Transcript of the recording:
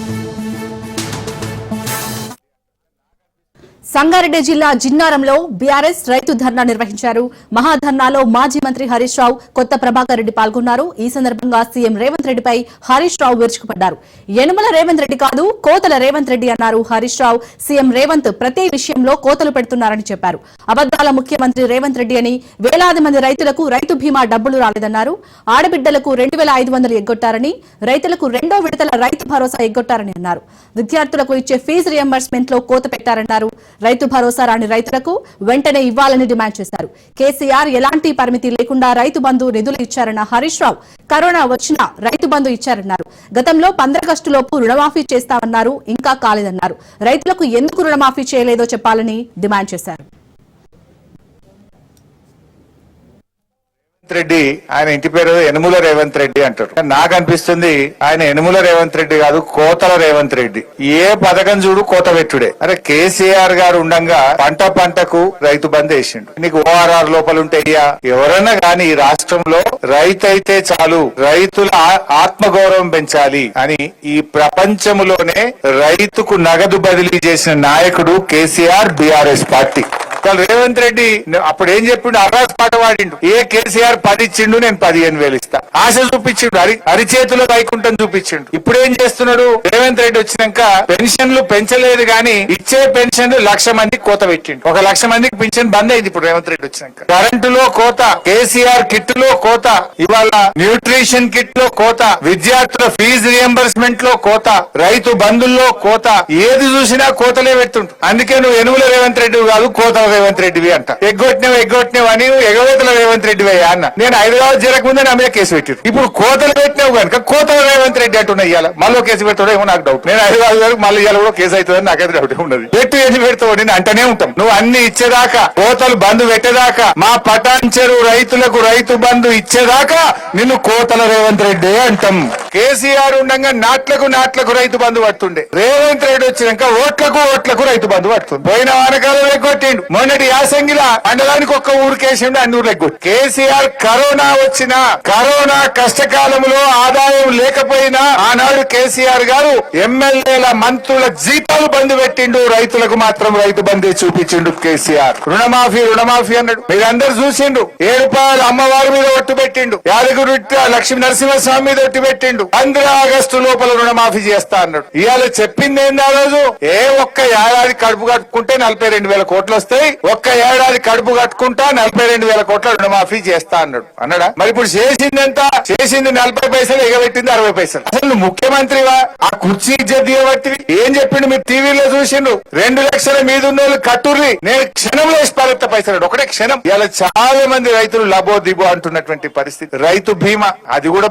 Música Sangareddy జిల్లా జిన్నారంలో BRS రైతు ధర్నా నిర్వహించారు. మహాధర్నాలో మాజీ మంత్రి హరీష్ రావు కొత్త ప్రభాకర్ రెడ్డి పాల్గొన్నారు. ఈ సందర్భంగా సీఎం రేవంత్ రెడ్డిపై హరీష్ రావు విరుచుకుపడ్డారు. యనుమల రేవంత్ రెడ్డి కాదు కోతల రేవంత్ రెడ్డి అన్నారు. హరీష్ రావు సీఎం రేవంత్ ప్రతి విషయంలో కోతలు పెడుతున్నారని చెప్పారు. అబద్దాల ముఖ్యమంత్రి రేవంత్ రెడ్డి అని వేలాది మంది రైతులకు రైతు బీమా డబ్బులు రాలేదన్నారు. ఆడబిడ్డలకు రెండు వేల ఐదు వందలు ఎగ్గొట్టారని రైతులకు రెండో విడతల రైతు భరోసా ఎగ్గొట్టారని అన్నారు. విద్యార్థులకు ఇచ్చే ఫీజు రియంబర్స్మెంట్లో కోత పెట్టారన్నారు. రైతు భరోసా రాని రైతులకు వెంటనే ఇవ్వాలని డిమాండ్ చేశారు. కేసీఆర్ ఎలాంటి పరిమితి లేకుండా రైతు బంధు నిధులు ఇచ్చారన్న హరీష్ రావు కరోనా వచ్చినా రైతు బంధు ఇచ్చారన్నారు. గతంలో పంద్రగస్టులోపు రుణమాఫీ చేస్తామన్నారు ఇంకా కాలేదన్నారు. రైతులకు ఎందుకు రుణమాఫీ చేయలేదో చెప్పాలని డిమాండ్ చేశారు. రెడ్డి ఆయన ఇంటి పేరు ఎనుముల రేవంత్ రెడ్డి అంటారు. నాకు అనిపిస్తుంది ఆయన ఎనుముల రేవంత్ రెడ్డి కాదు కోతల రేవంత్ రెడ్డి. ఏ పథకం చూడు కోత పెట్టుడే. అరే కేసీఆర్ గారు ఉండగా పంట పంటకు రైతు బంద్ వేసిండు. నీకు ఓఆర్ఆర్ లోపల ఉంటాయ్యా ఎవరన్నా గాని ఈ రాష్ట్రంలో రైతు అయితే చాలు రైతుల ఆత్మగౌరవం పెంచాలి అని ఈ ప్రపంచంలోనే రైతుకు నగదు బదిలీ చేసిన నాయకుడు కేసీఆర్ బీఆర్ఎస్ పార్టీ. ఇవాళ రేవంత్ రెడ్డి అప్పుడు ఏం చెప్పిండు? అరాస్ పాట పాడిండు. ఏ కేసీఆర్ పది ఇచ్చిండు నేను పదిహేను వేలు ఇస్తా. ఆశ చూపించిండు అరి అరిచేతిలో వైకుంఠం చూపించిండు. ఇప్పుడు ఏం చేస్తున్నాడు? రేవంత్ రెడ్డి వచ్చినాక పెన్షన్లు పెంచలేదు గాని ఇచ్చే పెన్షన్లు లక్ష మందికి కోత పెట్టిండు. ఒక లక్ష మందికి పెన్షన్ బంద్ అయింది ఇప్పుడు రేవంత్ రెడ్డి వచ్చినాక. కరెంటులో కోత కేసీఆర్ కిట్లో కోత ఇవాళ న్యూట్రిషన్ కిట్లో కోత విద్యార్థుల ఫీజు రియంబర్స్మెంట్లో కోత రైతు బంధుల్లో కోత ఏది చూసినా కోతలే పెట్టుండు అందుకే నువ్వు ఎనుగుల రేవంత్ రెడ్డి కాదు కోత రేవంత్ రెడ్డివి అంట. ఎగ్గొట్టినవి ఎగ్గొట్టినవి అని ఎగవేతల రేవంత్ రెడ్డివి అయ్యా అన్న. నేను హైదరాబాద్ చేరకముందే నా మీద కేసు పెట్టారు ఇప్పుడు కోతలు పెట్టినావు కనుక కోతల రేవంత్ రెడ్డి అంటున్నా ఇవాళ మళ్ళీ కేసు పెడతాడో ఏమో నాకు డౌట్ నేను హైదరాబాద్ వరకు మళ్ళీ ఇవాళ కూడా కేసు అవుతుందని నాకైతే డౌట్ ఉన్నది. పెట్టు ఏది పెడతావు నేను అంటనే ఉంటాం. నువ్వు అన్ని ఇచ్చేదాకా కోతలు బంధు పెట్టేదాకా మా పటాంచెరు రైతులకు రైతు బంధు ఇచ్చేదాకా నిన్ను కోతల రేవంత్ రెడ్డి అంటాం. కేసీఆర్ ఉండగా నాట్లకు నాట్లకు రైతు బంధు పడుతుండే. రేవంత్ రెడ్డి వచ్చినాక ఓట్లకు ఓట్లకు రైతు బంధు పడుతుంది. పోయిన వానకాలం ఎగ్గొట్టిండు. మొన్నటి యాసంగిల మండలానికి ఒక్క ఊరికేసిండు అన్ని ఊర్లు ఎగ్గొట్టి. కేసీఆర్ కరోనా వచ్చిన కరోనా కష్టకాలంలో ఆదాయం లేకపోయినా ఆనాడు కేసీఆర్ గారు ఎమ్మెల్యేల మంత్రుల జీతాలు బంధు పెట్టిండు. రైతులకు మాత్రం రైతు బంధే చూపించిండు కేసీఆర్. రుణమాఫీ రుణమాఫీ అన్నాడు. మీరందరూ చూసిండు ఏ రూపాయలు అమ్మవారి మీద ఒట్టు పెట్టిండు. యాదగిరి లక్ష్మీ నరసింహస్వామి మీద ఒట్టు పెట్టిండు. పంద్రా ఆగస్టు లోపల రుణమాఫీ చేస్తా అన్నాడు. ఇవాళ చెప్పింది ఏంది ఆ రోజు? ఏ ఒక్క ఏడాది కడుపు కట్టుకుంటే నలభై రెండు వేల కోట్లు వస్తాయి. ఒక్క ఏడాది కడుపు కట్టుకుంటా నలభై రెండు వేల కోట్ల రుణమాఫీ చేస్తా అన్నాడు. అన్నాడా? మరి ఇప్పుడు చేసింది ఎంత? చేసింది నలభై పైసలు ఎగబెట్టింది అరవై పైసలు. అసలు ముఖ్యమంత్రివా? ఆ కుర్చీ ఇజ్జత్ ఏం చెప్పిండు మీరు టీవీలో చూసిండు? రెండు లక్షల మీద ఉన్న వాళ్ళు కట్టుర్రి నేను క్షణంలో వేసి పైసలు ఒకటే క్షణం. ఇలా చాలా మంది రైతులు లబో దిబో అంటున్నటువంటి పరిస్థితి. రైతు బీమా అది కూడా